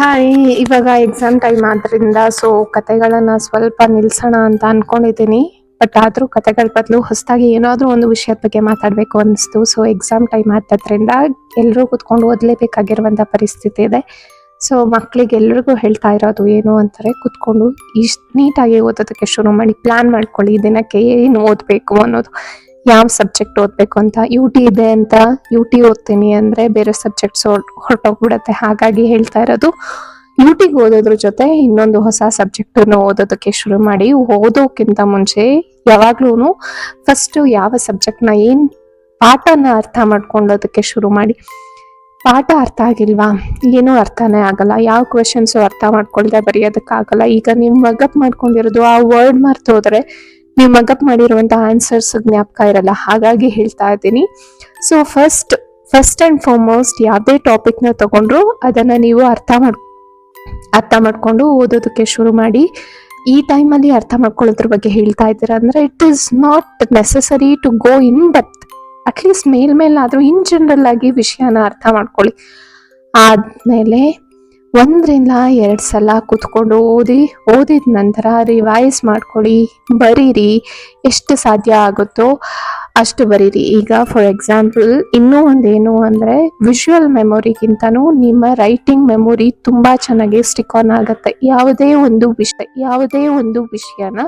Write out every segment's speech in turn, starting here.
Hi, ಇವಾಗ exam time ಆದ್ರಿಂದ so ಕತೆಗಳನ್ನ ಸ್ವಲ್ಪ ನಿಲ್ಸೋಣ ಅಂತ ಅನ್ಕೊಂಡಿದ್ದೀನಿ. ಬಟ್ ಆದ್ರೂ ಕತೆಗಳ ಬದಲು ಹೊಸದಾಗಿ ಏನಾದರೂ ಒಂದು ವಿಷಯದ ಬಗ್ಗೆ ಮಾತಾಡಬೇಕು ಅನಿಸ್ತು. ಸೊ ಎಕ್ಸಾಮ್ ಟೈಮ್ ಆದ್ರಿಂದ ಎಲ್ಲರೂ ಕುತ್ಕೊಂಡು ಓದಲೇಬೇಕಾಗಿರುವಂಥ ಪರಿಸ್ಥಿತಿ ಇದೆ. ಸೊ ಮಕ್ಕಳಿಗೆ ಎಲ್ರಿಗೂ ಹೇಳ್ತಾ ಇರೋದು ಏನು ಅಂತಾರೆ ಕುತ್ಕೊಂಡು ಇಷ್ಟು ನೀಟಾಗಿ ಓದೋದಕ್ಕೆ ಶುರು ಮಾಡಿ ಪ್ಲಾನ್ ಮಾಡ್ಕೊಳ್ಳಿ, ದಿನಕ್ಕೆ ಏನು ಓದಬೇಕು ಅನ್ನೋದು. ಯಾವ ಸಬ್ಜೆಕ್ಟ್ ಓದಬೇಕು ಅಂತ? ಯು ಟಿ ಇದೆ ಅಂತ ಯು ಟಿ ಓದ್ತೀನಿ ಅಂದರೆ ಬೇರೆ ಸಬ್ಜೆಕ್ಟ್ಸ್ ಹೊರಟೋಗ್ಬಿಡತ್ತೆ. ಹಾಗಾಗಿ ಹೇಳ್ತಾ ಇರೋದು ಯು ಟಿಗೆ ಓದೋದ್ರ ಜೊತೆ ಇನ್ನೊಂದು ಹೊಸ ಸಬ್ಜೆಕ್ಟನ್ನು ಓದೋದಕ್ಕೆ ಶುರು ಮಾಡಿ, ಓದೋಕ್ಕಿಂತ ಮುಂಚೆ ಯಾವಾಗ್ಲೂ ಫಸ್ಟ್ ಯಾವ ಸಬ್ಜೆಕ್ಟ್ನ ಏನು ಪಾಠನ ಅರ್ಥ ಮಾಡ್ಕೊಳ್ಳೋದಕ್ಕೆ ಶುರು ಮಾಡಿ. ಪಾಠ ಅರ್ಥ ಆಗಿಲ್ವಾ? ಏನೂ ಅರ್ಥನೇ ಆಗಲ್ಲ. ಯಾವ ಕ್ವೆಶನ್ಸು ಅರ್ಥ ಮಾಡ್ಕೊಳ್ದೆ ಬರೆಯೋದಕ್ಕಾಗಲ್ಲ. ಈಗ ನೀವು ಮಗಪ್ ಮಾಡ್ಕೊಂಡಿರೋದು ಆ ವರ್ಡ್ ಮರ್ತು ಹೋದ್ರೆ ನೀವು ಮಗಪ್ ಮಾಡಿರುವಂತಹ ಆನ್ಸರ್ಸ್ ಜ್ಞಾಪಕ ಇರಲ್ಲ, ಹಾಗಾಗಿ ಹೇಳ್ತಾ ಇದ್ದೀನಿ. So first first and foremost ಯಾವುದೇ ಟಾಪಿಕ್ನ ತಗೊಂಡ್ರು ಅದನ್ನು ನೀವು ಅರ್ಥ ಮಾಡ್, ಅರ್ಥ ಮಾಡಿಕೊಂಡು ಓದೋದಕ್ಕೆ ಶುರು ಮಾಡಿ. ಈ ಟೈಮಲ್ಲಿ ಅರ್ಥ ಮಾಡ್ಕೊಳ್ಳೋದ್ರ ಬಗ್ಗೆ ಹೇಳ್ತಾ ಇದ್ದೀರಾ ಅಂದರೆ it is not necessary to go in depth at least ಮೇಲ್ಮೇಲಾದರೂ in general ಆಗಿ ವಿಷಯನ ಅರ್ಥ ಮಾಡ್ಕೊಳ್ಳಿ. ಆದ್ಮೇಲೆ ಒಂದರಿಂದ ಎರಡು ಸಲ ಕೂತ್ಕೊಂಡು ಓದಿ, ಓದಿದ ನಂತರ ರಿವೈಸ್ ಮಾಡ್ಕೊಳ್ಳಿ. ಬರೀರಿ. ಎಷ್ಟು ಸಾಧ್ಯ ಆಗುತ್ತೋ ಅಷ್ಟು ಬರೀರಿ. ಈಗ ಫಾರ್ ಎಕ್ಸಾಂಪಲ್ ಇನ್ನೂ ಒಂದೇನು ಅಂದರೆ ವಿಷುವಲ್ ಮೆಮೊರಿಗಿಂತನೂ ನಿಮ್ಮ ರೈಟಿಂಗ್ ಮೆಮೊರಿ ತುಂಬ ಚೆನ್ನಾಗಿ ಸ್ಟಿಕ್ ಆನ್ ಆಗುತ್ತೆ. ಯಾವುದೇ ಒಂದು ವಿಷಯ ಯಾವುದೇ ಒಂದು ವಿಷಯನ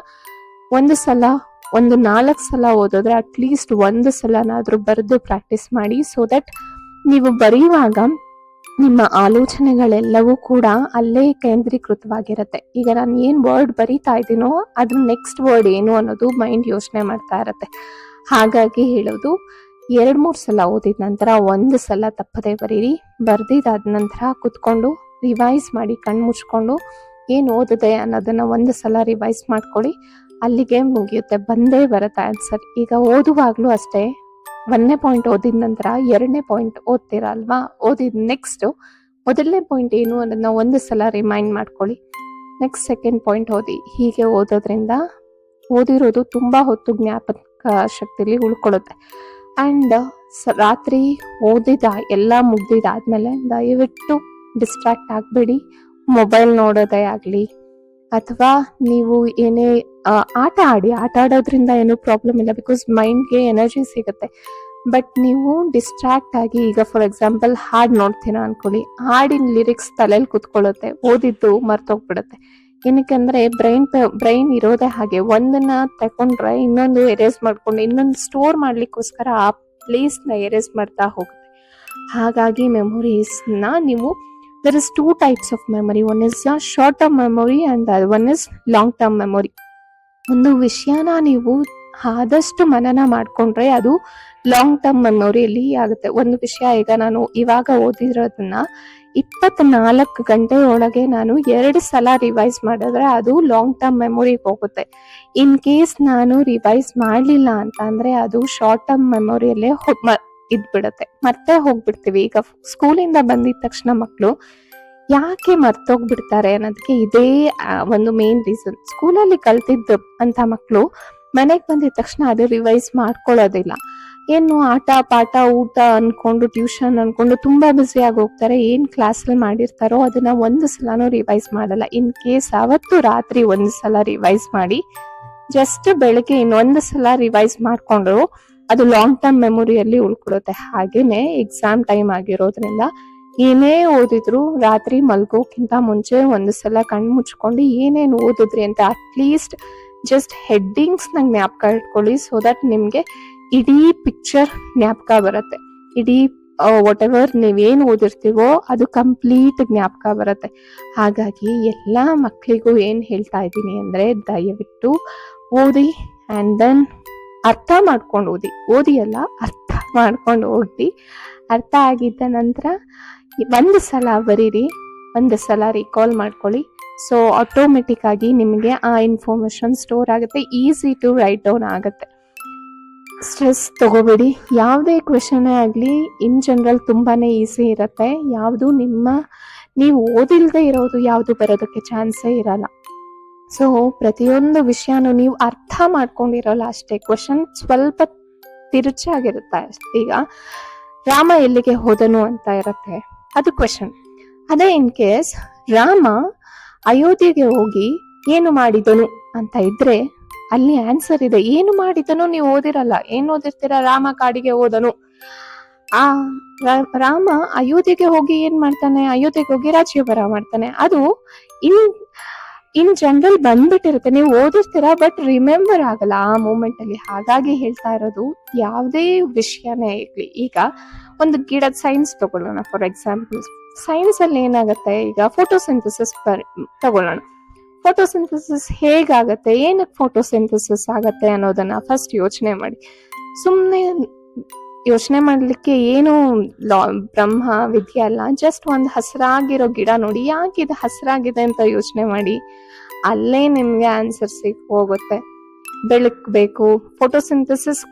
ಒಂದು ಸಲ, ಒಂದು ನಾಲ್ಕು ಸಲ ಓದಿದ್ರೆ ಅಟ್ಲೀಸ್ಟ್ ಒಂದು ಸಲನಾದರೂ ಬರೆದು ಪ್ರಾಕ್ಟೀಸ್ ಮಾಡಿ ಸೊ ದಟ್ ನೀವು ಬರೆಯುವಾಗ ನಿಮ್ಮ ಆಲೋಚನೆಗಳೆಲ್ಲವೂ ಕೂಡ ಅಲ್ಲೇ ಕೇಂದ್ರೀಕೃತವಾಗಿರುತ್ತೆ. ಈಗ ನಾನು ಏನು ವರ್ಡ್ ಬರೀತಾ ಇದ್ದೀನೋ ಅದ್ರ ನೆಕ್ಸ್ಟ್ ವರ್ಡ್ ಏನು ಅನ್ನೋದು ಮೈಂಡ್ ಯೋಚನೆ ಮಾಡ್ತಾ ಇರತ್ತೆ. ಹಾಗಾಗಿ ಹೇಳೋದು ಎರಡು ಮೂರು ಸಲ ಓದಿದ ನಂತರ ಒಂದು ಸಲ ತಪ್ಪದೆ ಬರೀರಿ ಬರೆದಿದ್ದಾದ ನಂತರ ಕುತ್ಕೊಂಡು ರಿವೈಸ್ ಮಾಡಿ ಕಣ್ಣು ಮುಚ್ಕೊಂಡು ಏನು ಓದಿದೆ ಅನ್ನೋದನ್ನ ಒಂದು ಸಲ ರಿವೈಸ್ ಮಾಡ್ಕೊಳ್ಳಿ, ಅಲ್ಲಿಗೆ ಮುಗಿಯುತ್ತೆ, ಬಂದೇ ಬರುತ್ತೆ ಆನ್ಸರ್ ಈಗ ಓದುವಾಗಲೂ ಅಷ್ಟೇ ಒಂದನೇ ಪಾಯಿಂಟ್ ಓದಿದ ನಂತರ ಎರಡನೇ ಪಾಯಿಂಟ್ ಓದ್ತೀರಾ ಅಲ್ವಾ ಓದಿದ ನೆಕ್ಸ್ಟ್ ಮೊದಲನೇ ಪಾಯಿಂಟ್ ಏನು ಅನ್ನೋದನ್ನ ಒಂದು ಸಲ ರಿಮೈಂಡ್ ಮಾಡ್ಕೊಳ್ಳಿ. ನೆಕ್ಸ್ಟ್ ಸೆಕೆಂಡ್ ಪಾಯಿಂಟ್ ಓದಿ. ಹೀಗೆ ಓದೋದ್ರಿಂದ ಓದಿರೋದು ತುಂಬ ಹೊತ್ತು ಜ್ಞಾಪಕ ಶಕ್ತಿಲಿ ಉಳ್ಕೊಳ್ಳುತ್ತೆ. ಆ್ಯಂಡ್ ರಾತ್ರಿ ಓದಿದ ಎಲ್ಲ ಆದ್ಮೇಲೆ ದಯವಿಟ್ಟು ಡಿಸ್ಟ್ರಾಕ್ಟ್ ಆಗಬೇಡಿ. ಮೊಬೈಲ್ ನೋಡೋದೇ ಆಗಲಿ ಅಥವಾ ನೀವು ಏನೇ ಆಟ ಆಡಿ, ಆಟ ಆಡೋದ್ರಿಂದ ಏನೂ ಪ್ರಾಬ್ಲಮ್ ಇಲ್ಲ ಬಿಕಾಸ್ ಮೈಂಡ್ಗೆ ಎನರ್ಜಿ ಸಿಗುತ್ತೆ. ಬಟ್ ನೀವು ಡಿಸ್ಟ್ರಾಕ್ಟ್ ಆಗಿ ಈಗ ಫಾರ್ ಎಕ್ಸಾಂಪಲ್ ಹಾಡು ನೋಡ್ತೀರಾ ಅನ್ಕೊಳ್ಳಿ. ಹಾಡಿನ ಲಿರಿಕ್ಸ್ ತಲೆಯಲ್ಲಿ ಕುತ್ಕೊಳ್ಳುತ್ತೆ, ಓದಿದ್ದು ಮರ್ತೋಗ್ಬಿಡುತ್ತೆ. ಏನಕ್ಕೆ ಅಂದ್ರೆ ಬ್ರೈನ್ ಬ್ರೈನ್ ಇರೋದೇ ಹಾಗೆ. ಒಂದನ್ನ ತಕೊಂಡ್ರೆ ಇನ್ನೊಂದು ಎರೇಸ್ ಮಾಡ್ಕೊಂಡು, ಇನ್ನೊಂದು ಸ್ಟೋರ್ ಮಾಡ್ಲಿಕ್ಕೋಸ್ಕರ ಆ ಪ್ಲೇಸ್ನ ಎರೇಸ್ ಮಾಡ್ತಾ ಹೋಗುತ್ತೆ. ಹಾಗಾಗಿ ಮೆಮೊರೀಸ್ನ ನೀವು there is two types of memory one is short term memory and one is long term memory ಒಂದು ವಿಷಯನ ನೀವು ಆದಷ್ಟು ಮನನ ಮಾಡ್ಕೊಂಡ್ರೆ ಅದು ಲಾಂಗ್ ಟರ್ಮ್ ಮೆಮೊರಿಯಲ್ಲಿ ಆಗುತ್ತೆ. ಒಂದು ವಿಷಯ ಈಗ ನಾನು ಇವಾಗ ಓದಿರೋದನ್ನ ಇಪ್ಪತ್ನಾಲ್ಕು ಗಂಟೆ ಒಳಗೆ ನಾನು ಎರಡು ಸಲ ರಿವೈಸ್ ಮಾಡಿದ್ರೆ ಅದು ಲಾಂಗ್ ಟರ್ಮ್ ಮೆಮೊರಿಗೆ ಹೋಗುತ್ತೆ. ಇನ್ ಕೇಸ್ ನಾನು ರಿವೈಸ್ ಮಾಡಲಿಲ್ಲ ಅಂತ ಅಂದ್ರೆ ಅದು ಶಾರ್ಟ್ ಟರ್ಮ್ ಮೆಮೊರಿಯಲ್ಲೇ ಇದ್ಬಿಡತ್ತೆ. ಮರ್ತೇ ಹೋಗ್ಬಿಡ್ತೀವಿ. ಈಗ ಸ್ಕೂಲಿಂದ ಬಂದಿದ ತಕ್ಷಣ ಮಕ್ಕಳು ಯಾಕೆ ಮರ್ತೋಗ್ಬಿಡ್ತಾರೆ ಅನ್ನೋದಕ್ಕೆ ಇದೇ ಒಂದು ಮೇನ್ ರೀಸನ್ ಸ್ಕೂಲಲ್ಲಿ ಕಲ್ತಿದ್ದು ಅಂತ ಮಕ್ಕಳು ಮನೆಗೆ ಬಂದಿದ ತಕ್ಷಣ ಅದು ರಿವೈಸ್ ಮಾಡ್ಕೊಳ್ಳೋದಿಲ್ಲ. ಏನು ಆಟ, ಪಾಠ, ಊಟ ಅನ್ಕೊಂಡು ಟ್ಯೂಷನ್ ಅನ್ಕೊಂಡು ತುಂಬಾ ಬ್ಯುಸಿ ಆಗಿ ಹೋಗ್ತಾರೆ. ಏನ್ ಕ್ಲಾಸಲ್ಲಿ ಮಾಡಿರ್ತಾರೋ ಅದನ್ನ ಒಂದು ಸಲನೂ ರಿವೈಸ್ ಮಾಡಲ್ಲ. ಇನ್ ಕೇಸ್ ಅವತ್ತು ರಾತ್ರಿ ಒಂದು ಸಲ ರಿವೈಸ್ ಮಾಡಿ ಜಸ್ಟ್ ಬೆಳಗ್ಗೆ ಇನ್ನೊಂದು ಸಲ ರಿವೈಸ್ ಮಾಡ್ಕೊಂಡ್ರು ಅದು ಲಾಂಗ್ ಟರ್ಮ್ ಮೆಮೊರಿಯಲ್ಲಿ ಉಳ್ಕೊಡುತ್ತೆ ಹಾಗೇನೆ ಎಕ್ಸಾಮ್ ಟೈಮ್ ಆಗಿರೋದ್ರಿಂದ ಏನೇ ಓದಿದ್ರು ರಾತ್ರಿ ಮಲ್ಗೋಕ್ಕಿಂತ ಮುಂಚೆ ಒಂದು ಸಲ ಕಣ್ಣು ಮುಚ್ಕೊಂಡು ಏನೇನು ಓದಿದ್ರಿ ಅಂತ ಅಟ್ಲೀಸ್ಟ್ ಜಸ್ಟ್ ಹೆಡ್ಡಿಂಗ್ಸ್ನ ಜ್ಞಾಪಕ ಇಟ್ಕೊಳ್ಳಿ ಸೊ ದಟ್ ನಿಮ್ಗೆ ಇಡೀ ಪಿಕ್ಚರ್ ಜ್ಞಾಪಕ ಬರುತ್ತೆ. ಇಡೀ ವಾಟ್ ಎವರ್ ನೀವೇನು ಓದಿರ್ತೀವೋ ಅದು ಕಂಪ್ಲೀಟ್ ಜ್ಞಾಪಕ ಬರುತ್ತೆ. ಹಾಗಾಗಿ ಎಲ್ಲ ಮಕ್ಕಳಿಗೂ ಏನು ಹೇಳ್ತಾ ಇದ್ದೀನಿ ಅಂದರೆ ದಯವಿಟ್ಟು ಓದಿ ಆ್ಯಂಡ್ ದೆನ್ ಅರ್ಥ ಮಾಡ್ಕೊಂಡು ಓದಿ ಓದಿ ಅಲ್ಲ ಅರ್ಥ ಮಾಡ್ಕೊಂಡು ಓದಿ. ಅರ್ಥ ಆಗಿದ್ದ ನಂತರ ಒಂದು ಸಲ ಬರೀರಿ, ಒಂದು ಸಲ ರಿಕಾಲ್ ಮಾಡ್ಕೊಳ್ಳಿ. ಸೊ ಆಟೋಮೆಟಿಕ್ ಆಗಿ ನಿಮಗೆ ಆ ಇನ್ಫಾರ್ಮೇಶನ್ ಸ್ಟೋರ್ ಆಗುತ್ತೆ ಈಸಿ ಟು ರೈಟ್ ಡೌನ್ ಆಗುತ್ತೆ. ಸ್ಟ್ರೆಸ್ ತಗೋಬೇಡಿ. ಯಾವುದೇ ಕ್ವೆಶನ್ ಆಗಲಿ ಇನ್ ಜನರಲ್ ತುಂಬಾ ಈಸಿ ಇರುತ್ತೆ. ಯಾವುದು ನಿಮ್ಮ, ನೀವು ಓದಿಲ್ದೇ ಇರೋದು ಯಾವುದು ಬರೋದಕ್ಕೆ ಚಾನ್ಸೇ ಇರಲ್ಲ. ಸೊ ಪ್ರತಿಯೊಂದು ವಿಷಯನೂ ನೀವು ಅರ್ಥ ಮಾಡ್ಕೊಂಡಿರಲ್ಲ ಅಷ್ಟೇ. ಕ್ವಶನ್ ಸ್ವಲ್ಪ ತಿರುಚಾಗಿರುತ್ತೆ ಈಗ ರಾಮ ಎಲ್ಲಿಗೆ ಹೋದನು ಅಂತ ಇರುತ್ತೆ. ಅದು ಕ್ವಶನ್ ಅದೇ ಇನ್ ಕೇಸ್ ರಾಮ ಅಯೋಧ್ಯೆಗೆ ಹೋಗಿ ಏನು ಮಾಡಿದನು ಅಂತ ಇದ್ರೆ ಅಲ್ಲಿ ಆನ್ಸರ್ ಇದೆ. ಏನು ಮಾಡಿದನು ನೀವು ಓದಿರಲ್ಲ. ಏನು ಓದಿರ್ತೀರ? ರಾಮ ಕಾಡಿಗೆ ಹೋದನು. ಆ ರಾಮ ಅಯೋಧ್ಯೆಗೆ ಹೋಗಿ ಏನ್ ಮಾಡ್ತಾನೆ? ಅಯೋಧ್ಯೆಗೆ ಹೋಗಿ ರಾಜ್ಯಭಾರ ಮಾಡ್ತಾನೆ. ಅದು ಇನ್ ಇನ್ ಜನರಲ್ ಬಂದ್ಬಿಟ್ಟಿರುತ್ತೆ. ನೀವು ಓದಿಸ್ತೀರಾ ಬಟ್ ರಿಮೆಂಬರ್ ಆಗಲ್ಲ ಆ ಮೂಮೆಂಟ್ ಅಲ್ಲಿ. ಹಾಗಾಗಿ ಹೇಳ್ತಾ ಇರೋದು ಯಾವುದೇ ವಿಷಯನೇ ಇರಲಿ. ಈಗ ಒಂದು ಗಿಡದ ಸೈನ್ಸ್ ತಗೊಳ್ಳೋಣ ಫಾರ್ ಎಕ್ಸಾಂಪಲ್ ಸೈನ್ಸ್ ಅಲ್ಲಿ ಏನಾಗುತ್ತೆ? ಈಗ ಫೋಟೋಸಿಂಥಸಿಸ್ ತಗೊಳ್ಳೋಣ. ಫೋಟೋಸಿಂಥಸಿಸ್ ಹೇಗಾಗತ್ತೆ? ಏನಕ್ಕೆ ಫೋಟೋಸಿಂಥಸಿಸ್ ಆಗತ್ತೆ ಅನ್ನೋದನ್ನ ಫಸ್ಟ್ ಯೋಚನೆ ಮಾಡಿ. ಸುಮ್ಮನೆ ಯೋಚನೆ ಮಾಡ್ಲಿಕ್ಕೆ ಏನು ಲಾ, ಬ್ರಹ್ಮ, ವಿದ್ಯೆ ಅಲ್ಲ ಜಸ್ಟ್ ಒಂದು ಹಸಿರಾಗಿರೋ ಗಿಡ ನೋಡಿ, ಯಾಕೆ ಇದು ಹಸಿರಾಗಿದೆ ಅಂತ ಯೋಚನೆ ಮಾಡಿ, ಅಲ್ಲೇ ನಿಮ್ಗೆ ಆನ್ಸರ್ ಸಿಕ್ ಹೋಗುತ್ತೆ. ಬೆಳಕ್ ಬೇಕು ಫೋಟೋಸಿಂಥಸಿಸ್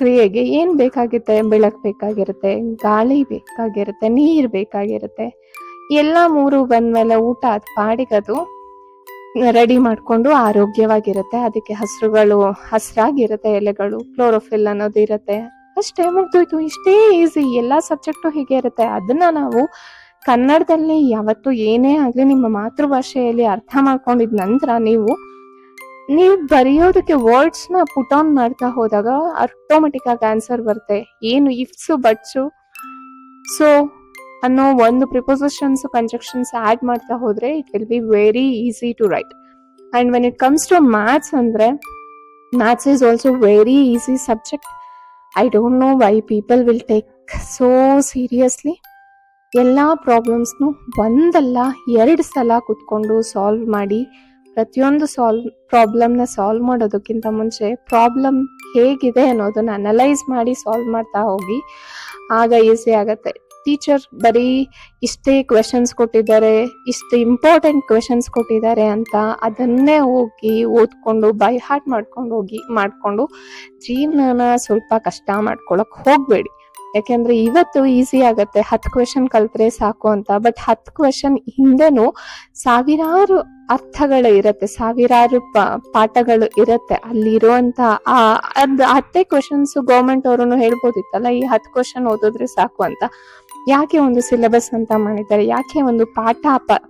ಕ್ರಿಯೆಗೆ ಏನ್ ಬೇಕಾಗುತ್ತೆ? ಬೆಳಕು ಬೇಕಾಗಿರುತ್ತೆ, ಗಾಳಿ ಬೇಕಾಗಿರುತ್ತೆ, ನೀರ್ ಬೇಕಾಗಿರುತ್ತೆ. ಎಲ್ಲ ಮೂರು ಬಂದ್ಮೇಲೆ ಊಟ ಅದ್ ಪಾಡಿಗದು ರೆಡಿ ಮಾಡ್ಕೊಂಡು ಆರೋಗ್ಯವಾಗಿರುತ್ತೆ. ಅದಕ್ಕೆ ಹಸಿರುಗಳು ಹಸಿರಾಗಿರುತ್ತೆ, ಎಲೆಗಳು ಕ್ಲೋರೋಫಿಲ್ ಅನ್ನೋದು ಇರುತ್ತೆ. ಅಷ್ಟೇ ಮುಗ್ದೋಯ್ತು ಇಷ್ಟೇ ಈಸಿ ಎಲ್ಲಾ ಸಬ್ಜೆಕ್ಟು ಹೀಗೆ ಇರುತ್ತೆ. ಅದನ್ನ ನಾವು ಕನ್ನಡದಲ್ಲಿ ಯಾವತ್ತು ಏನೇ ಆಗ್ಲಿ ನಿಮ್ಮ ಮಾತೃಭಾಷೆಯಲ್ಲಿ ಅರ್ಥ ಮಾಡ್ಕೊಂಡಿದ ನಂತರ ನೀವು ನೀವು ಬರೆಯೋದಕ್ಕೆ ವರ್ಡ್ಸ್ನ ಪುಟ್ ಆನ್ ಮಾಡ್ತಾ ಹೋದಾಗ ಆಟೋಮೆಟಿಕ್ ಆಗಿ ಆನ್ಸರ್ ಬರುತ್ತೆ. ಏನು ಇಫ್ಸ್ ಬಟ್ಸು ಸೊ ಅನ್ನೋ ಒಂದು ಪ್ರಿಪೋಸಿಷನ್ಸ್ ಕಂಜಕ್ಷನ್ಸ್ ಆಡ್ ಮಾಡ್ತಾ ಹೋದ್ರೆ it will be very easy to write and when it comes to maths ಅಂದ್ರೆ maths is also very easy subject I don't know why people will take so seriously ಎಲ್ಲ ಪ್ರಾಬ್ಲಮ್ಸ್ನು ಒಂದಲ್ಲ, ಎರಡು ಸಲ ಕುತ್ಕೊಂಡು ಸಾಲ್ವ್ ಮಾಡಿ, ಪ್ರತಿಯೊಂದು ಸಾಲ್ವ್ ಪ್ರಾಬ್ಲಮ್ನ ಸಾಲ್ವ್ ಮಾಡೋದಕ್ಕಿಂತ ಮುಂಚೆ ಪ್ರಾಬ್ಲಮ್ ಹೇಗಿದೆ ಅನ್ನೋದನ್ನ ಅನಲೈಸ್ ಮಾಡಿ ಸಾಲ್ವ್ ಮಾಡ್ತಾ ಹೋಗಿ, ಆಗ ಈಸಿ ಆಗತ್ತೆ. ಟೀಚರ್ ಬರೀ ಇಷ್ಟೇ ಕ್ವೆಶನ್ಸ್ ಕೊಟ್ಟಿದ್ದಾರೆ, ಇಷ್ಟು ಇಂಪಾರ್ಟೆಂಟ್ ಕ್ವೆಶನ್ಸ್ ಕೊಟ್ಟಿದ್ದಾರೆ ಅಂತ ಅದನ್ನೇ ಹೋಗಿ ಓದ್ಕೊಂಡು ಬೈ ಹಾರ್ಟ್ ಮಾಡ್ಕೊಂಡು ಹೋಗಿ, ಮಾಡ್ಕೊಂಡು ಜೀವನನ ಸ್ವಲ್ಪ ಕಷ್ಟ ಮಾಡ್ಕೊಳಕ್ ಹೋಗ್ಬೇಡಿ. ಯಾಕೆಂದ್ರೆ ಇವತ್ತು ಈಸಿ ಆಗತ್ತೆ, ಹತ್ತು ಕ್ವೆಶನ್ ಕಲ್ತ್ರೆ ಸಾಕು ಅಂತ. ಬಟ್ ಹತ್ತು ಕ್ವೆಶನ್ ಹಿಂದೆನೂ ಸಾವಿರಾರು ಅರ್ಥಗಳು ಇರುತ್ತೆ, ಸಾವಿರಾರು ಪಾಠಗಳು ಇರತ್ತೆ. ಅಲ್ಲಿರುವಂತ ಆ, ಅದ್ ಹತ್ತೇ ಕ್ವೆಶನ್ಸ್ ಗೌರ್ಮೆಂಟ್ ಅವರು ಹೇಳ್ಬೋದಿತ್ತಲ್ಲ, ಈ ಹತ್ತು ಕ್ವೆಶನ್ ಓದಿದ್ರೆ ಸಾಕು ಅಂತ. ಯಾಕೆ ಒಂದು ಸಿಲೆಬಸ್ ಅಂತ ಮಾಡಿದ್ದಾರೆ? ಯಾಕೆ ಒಂದು ಪಾಠ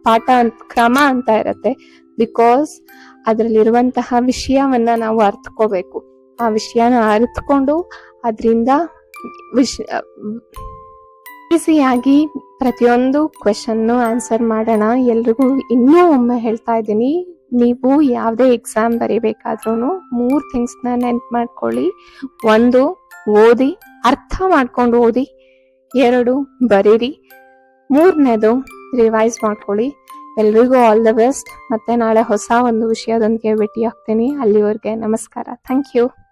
ಪಾಠ ಕ್ರಮ ಅಂತ ಇರತ್ತೆ? ಬಿಕಾಸ್ ಅದರಲ್ಲಿರುವಂತಹ ವಿಷಯವನ್ನ ನಾವು ಅರ್ಥಕೋಬೇಕು ಆ ವಿಷಯನ ಅರ್ಥಕೊಂಡು ಅದರಿಂದ ವಿಷ ಈಸಿಯಾಗಿ ಪ್ರತಿಯೊಂದು ಕ್ವೆಶನ್ನು ಆನ್ಸರ್ ಮಾಡೋಣ. ಎಲ್ರಿಗೂ ಇನ್ನೂ ಒಮ್ಮೆ ಹೇಳ್ತಾ ಇದ್ದೀನಿ, ನೀವು ಯಾವುದೇ ಎಕ್ಸಾಮ್ ಬರೀಬೇಕಾದ್ರೂ ಮೂರು ಥಿಂಗ್ಸ್ನ ನೆನ್ಪು ಮಾಡ್ಕೊಳ್ಳಿ. ಒಂದು, ಓದಿ, ಅರ್ಥ ಮಾಡ್ಕೊಂಡು ಓದಿ. ಎರಡು ಬರೀರಿ. ಮೂರನೇದು ರಿವೈಸ್ ಮಾಡ್ಕೊಳ್ಳಿ. ಎಲ್ರಿಗೂ ಆಲ್ ದ ಬೆಸ್ಟ್ ಮತ್ತೆ ನಾಳೆ ಹೊಸ ಒಂದು ವಿಷಯದೊಂದಿಗೆ ಭೇಟಿ ಆಗ್ತೀನಿ ಅಲ್ಲಿವರೆಗೆ ನಮಸ್ಕಾರ. Thank you